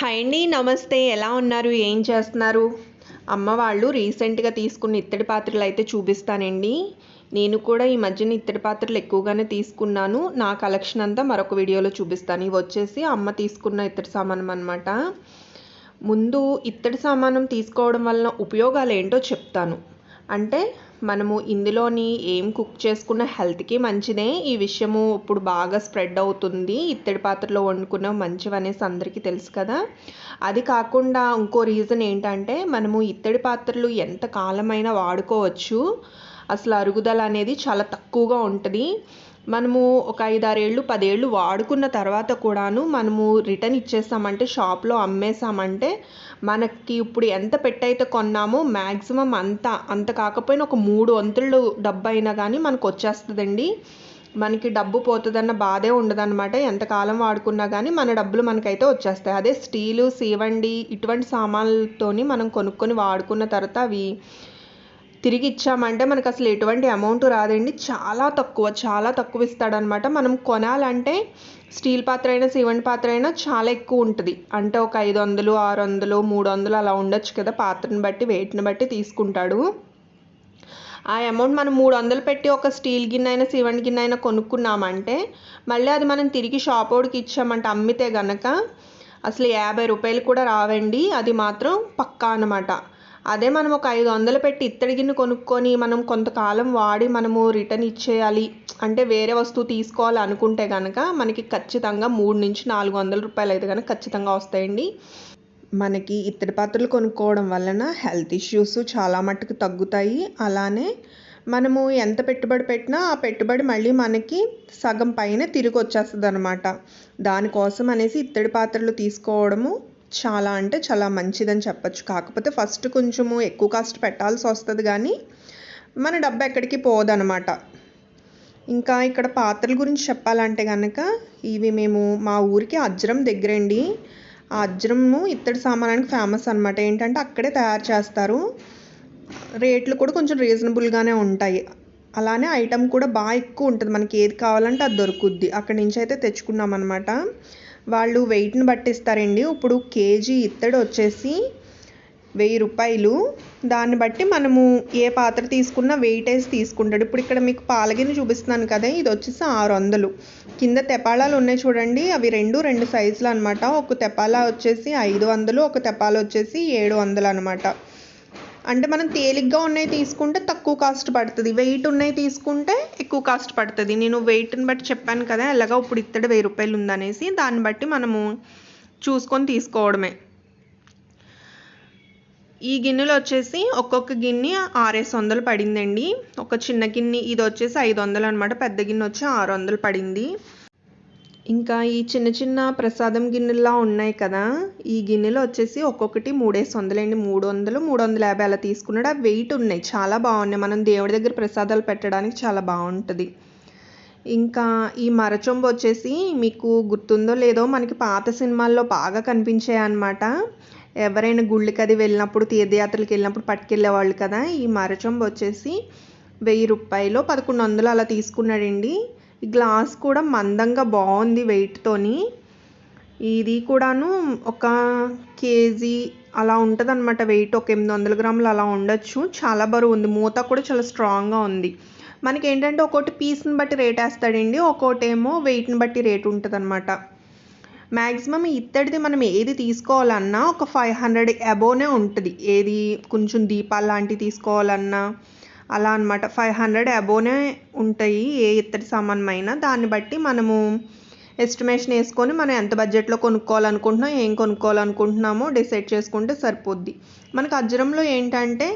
Hi అండి నమస్తే ఎలా ఉన్నారు? ఏం చేస్తున్నారు? అమ్మ వాళ్ళు రీసెంట్గా తీసుకున్న ఇత్తడి పాత్రలు అయితే చూపిస్తానండి. నేను కూడా ఈ మధ్యన ఇత్తడి పాత్రలు ఎక్కువగానే తీసుకున్నాను. నా కలెక్షన్ అంతా మరొక వీడియోలో చూపిస్తాను. ఇవి వచ్చేసి అమ్మ తీసుకున్న ఇత్తడి సామానం అనమాట ముందు ఇత్తడి సామానం తీసుకోవడం వలన ఉపయోగాలు ఏంటో చెప్తాను. అంటే మనము ఇందులోని ఏం కుక్ చేసుకున్న హెల్త్కి మంచిదే. ఈ విషయము ఇప్పుడు బాగా స్ప్రెడ్ అవుతుంది. ఇత్తడి పాత్రలో వండుకున్న మంచివి అనేసి అందరికీ తెలుసు కదా. అది కాకుండా ఇంకో రీజన్ ఏంటంటే మనము ఇత్తడి పాత్రలు ఎంత కాలమైనా వాడుకోవచ్చు. అసలు అరుగుదల అనేది చాలా తక్కువగా ఉంటుంది. మనము ఒక ఐదారేళ్ళు పదేళ్ళు వాడుకున్న తర్వాత కూడాను మనము రిటర్న్ ఇచ్చేసామంటే షాప్లో అమ్మేసామంటే మనకి ఇప్పుడు ఎంత పెట్టయితే కొన్నామో మ్యాక్సిమం అంత అంత కాకపోయినా ఒక మూడు వంతులు డబ్బు అయినా కానీ మనకు వచ్చేస్తుందండి మనకి డబ్బు పోతుందన్న బాధే ఉండదన్నమాట. ఎంతకాలం వాడుకున్నా కానీ మన డబ్బులు మనకైతే వచ్చేస్తాయి. అదే స్టీలు సీవండి ఇటువంటి సామాన్లతోని మనం కొనుక్కొని వాడుకున్న తర్వాత అవి తిరిగి ఇచ్చామంటే మనకు అసలు ఎటువంటి అమౌంట్ రాదండి. చాలా తక్కువ చాలా తక్కువ ఇస్తాడనమాట. మనం కొనాలంటే స్టీల్ పాత్ర అయినా సిమెంట్ పాత్ర అయినా చాలా ఎక్కువ ఉంటుంది. అంటే ఒక ఐదు వందలు ఆరు వందలు మూడు వందలు అలా ఉండొచ్చు కదా పాత్రని బట్టి వెయిట్ని బట్టి తీసుకుంటాడు. ఆ అమౌంట్ మనం మూడు వందలు పెట్టి ఒక స్టీల్ గిన్నె అయినా సిమెంట్ గిన్నె అయినా కొనుక్కున్నామంటే మళ్ళీ అది మనం తిరిగి షాప్ ఓడికి ఇచ్చామంటే అమ్మితే గనక అసలు యాభై రూపాయలు కూడా రావండి. అది మాత్రం పక్కా అనమాట అదే మనం ఒక ఐదు వందలు పెట్టి ఇత్తడి గిన్నె కొనుక్కొని మనం కొంతకాలం వాడి మనము రిటర్న్ ఇచ్చేయాలి. అంటే వేరే వస్తువు తీసుకోవాలి అనుకుంటే కనుక మనకి ఖచ్చితంగా మూడు నుంచి నాలుగు వందల రూపాయలు అయితే కనుక ఖచ్చితంగా వస్తాయండి. మనకి ఇత్తడి పాత్రలు కొనుక్కోవడం వలన హెల్త్ ఇష్యూస్ చాలా మట్టుకు తగ్గుతాయి. అలానే మనము ఎంత పెట్టుబడి పెట్టినా ఆ పెట్టుబడి మళ్ళీ మనకి సగం పైన తిరిగి వచ్చేస్తుంది అనమాట దానికోసం అనేసి ఇత్తడి పాత్రలు తీసుకోవడము చాలా అంటే చాలా మంచిదని చెప్పచ్చు. కాకపోతే ఫస్ట్ కొంచెము ఎక్కువ కాస్ట్ పెట్టాల్సి వస్తుంది కానీ మన డబ్బు ఎక్కడికి పోదనమాట ఇంకా ఇక్కడ పాత్రల గురించి చెప్పాలంటే కనుక ఇవి మేము మా ఊరికి అజ్రం దగ్గరండి. ఆ అజ్రము ఇత్తడి సామానానికి ఫేమస్ అనమాట ఏంటంటే అక్కడే తయారు చేస్తారు. రేట్లు కూడా కొంచెం రీజనబుల్గానే ఉంటాయి. అలానే ఐటమ్ కూడా బాగా ఎక్కువ ఉంటుంది. మనకి ఏది కావాలంటే అది దొరుకుద్ది. అక్కడి నుంచి అయితే తెచ్చుకున్నాం అనమాట వాళ్ళు వెయిట్ని బట్టిస్తారండి. ఇప్పుడు కేజీ ఇత్తడి వచ్చేసి వెయ్యి రూపాయలు. దాన్ని బట్టి మనము ఏ పాత్ర తీసుకున్నా వెయిటేజ్ తీసుకుంటాడు. ఇప్పుడు ఇక్కడ మీకు పాలగిన్నె చూపిస్తున్నాను కదా ఇది వచ్చేసి ఆరు వందలు కింద తెపాళాలు ఉన్నాయి చూడండి అవి రెండు రెండు సైజులు అనమాట ఒక తెపాలా వచ్చేసి ఐదు వందలు ఒక తెపాల వచ్చేసి ఏడు వందలు అనమాట అంటే మనం తేలిగ్గా ఉన్నాయి తీసుకుంటే తక్కువ కాస్ట్ పడుతుంది. వెయిట్ ఉన్నాయి తీసుకుంటే ఎక్కువ కాస్ట్ పడుతుంది. నేను వెయిట్ని బట్టి చెప్పాను కదా ఎలాగో ఇప్పుడు ఇత్తడి వెయ్యి రూపాయలు ఉందనేసి దాన్ని బట్టి మనము చూసుకొని తీసుకోవడమే. ఈ గిన్నెలు వచ్చేసి ఒక్కొక్క గిన్నె ఆరేసి వందలు పడిందండి. ఒక చిన్న గిన్నె ఇది వచ్చేసి ఐదు వందలు అనమాట పెద్ద గిన్నె వచ్చి ఆరు వందలు పడింది. ఇంకా ఈ చిన్న చిన్న ప్రసాదం గిన్నెల్లా ఉన్నాయి కదా ఈ గిన్నెలు వచ్చేసి ఒక్కొక్కటి మూడేసి వందలండి. మూడు వందలు మూడు వందల యాభై అలా తీసుకున్నాడు. అవి వెయిట్ ఉన్నాయి. చాలా బాగున్నాయి. మనం దేవుడి దగ్గర ప్రసాదాలు పెట్టడానికి చాలా బాగుంటుంది. ఇంకా ఈ మరచొంబు వచ్చేసి మీకు గుర్తుందో లేదో మనకి పాత సినిమాల్లో బాగా కనిపించాయి అనమాట ఎవరైనా గుళ్ళకి అది వెళ్ళినప్పుడు తీర్థయాత్రలకు వెళ్ళినప్పుడు పట్టుకెళ్ళేవాళ్ళు కదా ఈ మరచొంబు వచ్చేసి వెయ్యి రూపాయలు పదకొండు వందలు అలా తీసుకున్నాడండి. గ్లాస్ కూడా మందంగా బాగుంది వెయిట్తోని ఇది కూడాను ఒక కేజీ అలా ఉంటుంది అనమాట వెయిట్ ఒక ఎనిమిది వందల గ్రాములు అలా ఉండొచ్చు. చాలా బరువు ఉంది. మూత కూడా చాలా స్ట్రాంగ్గా ఉంది. మనకి ఏంటంటే ఒక్కోటి పీస్ని బట్టి రేట్ వేస్తాడండి. ఒక్కోటి ఏమో వెయిట్ని బట్టి రేట్ ఉంటుంది అనమాట మ్యాక్సిమం ఇత్తడిది మనం ఏది తీసుకోవాలన్నా ఒక ఫైవ్ హండ్రెడ్ అబోనే ఉంటుంది. ఏది కొంచెం దీపాలు లాంటివి తీసుకోవాలన్నా అలా అనమాట ఫైవ్ హండ్రెడ్ అబోనే ఉంటాయి ఏ ఇత్తడి సామానమైనా. దాన్ని బట్టి మనము ఎస్టిమేషన్ వేసుకొని మనం ఎంత బడ్జెట్లో కొనుక్కోవాలనుకుంటున్నాం ఏం కొనుక్కోవాలనుకుంటున్నామో డిసైడ్ చేసుకుంటే సరిపోద్ది. మనకు అజ్రంలో ఏంటంటే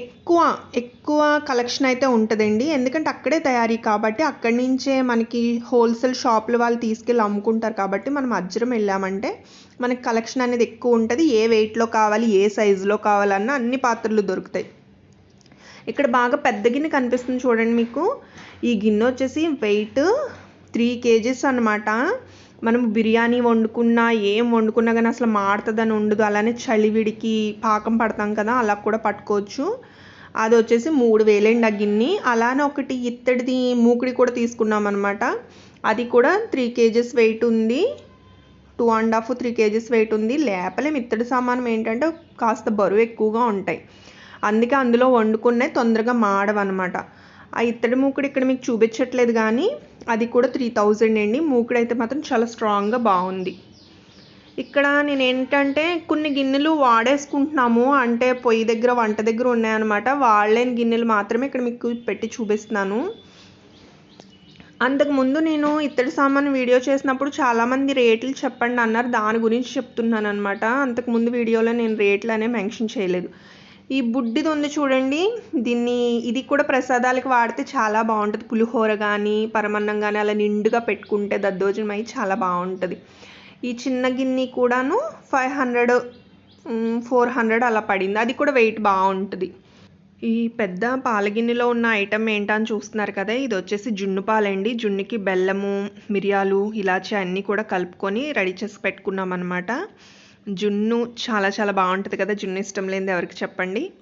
ఎక్కువ ఎక్కువ కలెక్షన్ అయితే ఉంటుందండి. ఎందుకంటే అక్కడే తయారీ కాబట్టి అక్కడి నుంచే మనకి హోల్సేల్ షాపులు వాళ్ళు తీసుకెళ్ళి అమ్ముకుంటారు కాబట్టి మనం అజ్రం వెళ్ళామంటే మనకి కలెక్షన్ అనేది ఎక్కువ ఉంటుంది. ఏ వెయిట్లో కావాలి ఏ సైజులో కావాలన్నా అన్ని పాత్రలు దొరుకుతాయి. ఇక్కడ బాగా పెద్ద గిన్నె కనిపిస్తుంది చూడండి మీకు. ఈ గిన్నె వచ్చేసి వెయిట్ త్రీ కేజీస్ అనమాట మనం బిర్యానీ వండుకున్నా ఏం వండుకున్నా కానీ అసలు మాడుతుందని ఉండదు. అలానే చలివిడికి పాకం పడతాం కదా అలా కూడా పట్టుకోవచ్చు. అది వచ్చేసి మూడు వేలండి ఆ గిన్నె. అలానే ఒకటి ఇత్తడిది మూకుడి కూడా తీసుకున్నాం అనమాట అది కూడా త్రీ కేజెస్ వెయిట్ ఉంది. Two and half three kgs weight ఉంది. లేపలేం. ఇత్తడి సామానం ఏంటంటే కాస్త బరువు ఎక్కువగా ఉంటాయి. అందుకే అందులో వండుకునే తొందరగా మాడవన్నమాట. ఆ ఇత్తడి మూకుడు ఇక్కడ మీకు చూపించట్లేదు కానీ అది కూడా త్రీ థౌజండ్ అండి. మూకుడు అయితే మాత్రం చాలా స్ట్రాంగ్గా బాగుంది. ఇక్కడ నేను ఏంటంటే కొన్ని గిన్నెలు వాడేసుకుంటున్నాము. అంటే పొయ్యి దగ్గర వంట దగ్గర ఉన్నాయన్నమాట. వాడలేని గిన్నెలు మాత్రమే ఇక్కడ మీకు పెట్టి చూపిస్తున్నాను. అంతకుముందు నేను ఇత్తడి సామాన్ వీడియో చేసినప్పుడు చాలామంది రేట్లు చెప్పండి అన్నారు. దాని గురించి చెప్తున్నాను అనమాట అంతకుముందు వీడియోలో నేను రేట్లు అనే మెన్షన్ చేయలేదు. ఈ బుడ్డిది ఉంది చూడండి. దీన్ని ఇది కూడా ప్రసాదాలకు వాడితే చాలా బాగుంటుంది. పులిహోర కానీ పరమన్నం కానీ అలా నిండుగా పెట్టుకుంటే దద్దోజనం అయి చాలా బాగుంటుంది. ఈ చిన్న గిన్నె కూడాను ఫైవ్ హండ్రెడ్ ఫోర్ హండ్రెడ్ అలా పడింది. అది కూడా వెయిట్ బాగుంటుంది. ఈ పెద్ద పాల గిన్నెలో ఉన్న ఐటమ్ ఏంటని చూస్తున్నారు కదా ఇది వచ్చేసి జున్ను పాలండి. జున్నుకి బెల్లము మిరియాలు ఇలాచి అన్నీ కూడా కలుపుకొని రెడీ చేసి పెట్టుకున్నాం అనమాట జున్ను చాలా చాలా బాగుంటుంది కదా. జున్ను ఇష్టం లేనిది ఎవరికి చెప్పండి.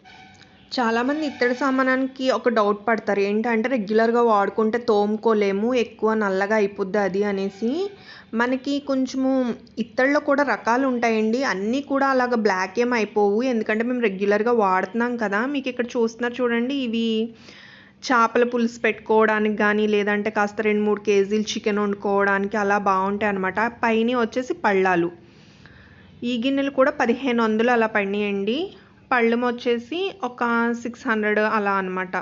చాలామంది ఇత్తడి సామానానికి ఒక డౌట్ పడతారు. ఏంటంటే రెగ్యులర్గా వాడుకుంటే తోముకోలేము ఎక్కువ నల్లగా అయిపోద్ది అది అనేసి. మనకి కొంచెము ఇత్తడిలో కూడా రకాలు ఉంటాయండి. అన్నీ కూడా అలాగ బ్లాక్ ఏం అయిపోవు. ఎందుకంటే మేము రెగ్యులర్గా వాడుతున్నాం కదా. మీకు ఇక్కడ చూస్తున్నారు చూడండి. ఇవి చేపల పులుసు పెట్టుకోవడానికి కానీ లేదంటే కాస్త రెండు మూడు కేజీలు చికెన్ వండుకోవడానికి అలా బాగుంటాయి అనమాట పైన వచ్చేసి పళ్ళాలు. ఈ గిన్నెలు కూడా పదిహేను వందలు అలా పడినాయండి. పళ్ళెం వచ్చేసి ఒక సిక్స్ హండ్రెడ్ అలా అనమాట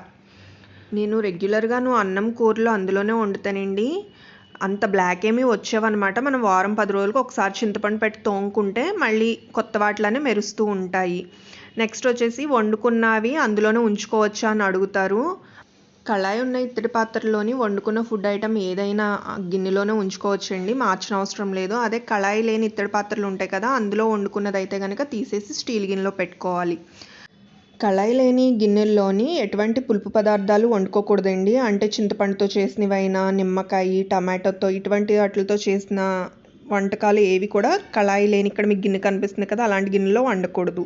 నేను రెగ్యులర్గాను అన్నం కూరలు అందులోనే వండుతానండి. అంత బ్లాక్ ఏమీ వచ్చేవన్నమాట. మనం వారం పది రోజులకు ఒకసారి చింతపండు పెట్టి తోముకుంటే మళ్ళీ కొత్త వాటిలోనే మెరుస్తూ ఉంటాయి. నెక్స్ట్ వచ్చేసి వండుకున్నవి అందులోనే ఉంచుకోవచ్చా అని అడుగుతారు. కళాయి ఉన్న ఇత్తడి పాత్రలోని వండుకున్న ఫుడ్ ఐటమ్ ఏదైనా గిన్నెలోనే ఉంచుకోవచ్చండి. మార్చిన అవసరం లేదు. అదే కళాయి లేని ఇత్తడి పాత్రలు ఉంటాయి కదా అందులో వండుకున్నది అయితే కనుక తీసేసి స్టీల్ గిన్నెలో పెట్టుకోవాలి. కళాయి లేని గిన్నెల్లోని ఎటువంటి పులుపు పదార్థాలు వండుకోకూడదండి. అంటే చింతపండుతో చేసినవైనా నిమ్మకాయ టమాటోతో ఇటువంటి వాటితో చేసిన వంటకాలు ఏవి కూడా కళాయి లేని ఇక్కడ మీకు గిన్నె కనిపిస్తుంది కదా అలాంటి గిన్నెలో వండకూడదు.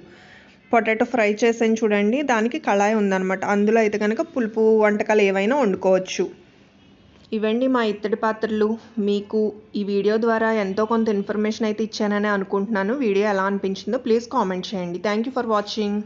పొటాటో ఫ్రై చేసాను చూడండి. దానికి కళాయి ఉందన్నమాట. అందులో అయితే కనుక పులుపు వంటకాలు ఏవైనా వండుకోవచ్చు. ఇవండి మా ఇత్తడి పాత్రలు. మీకు ఈ వీడియో ద్వారా ఎంతో కొంత ఇన్ఫర్మేషన్ అయితే ఇచ్చానని అనుకుంటున్నాను. వీడియో ఎలా అనిపించిందో ప్లీజ్ కామెంట్ చేయండి. Thank you for watching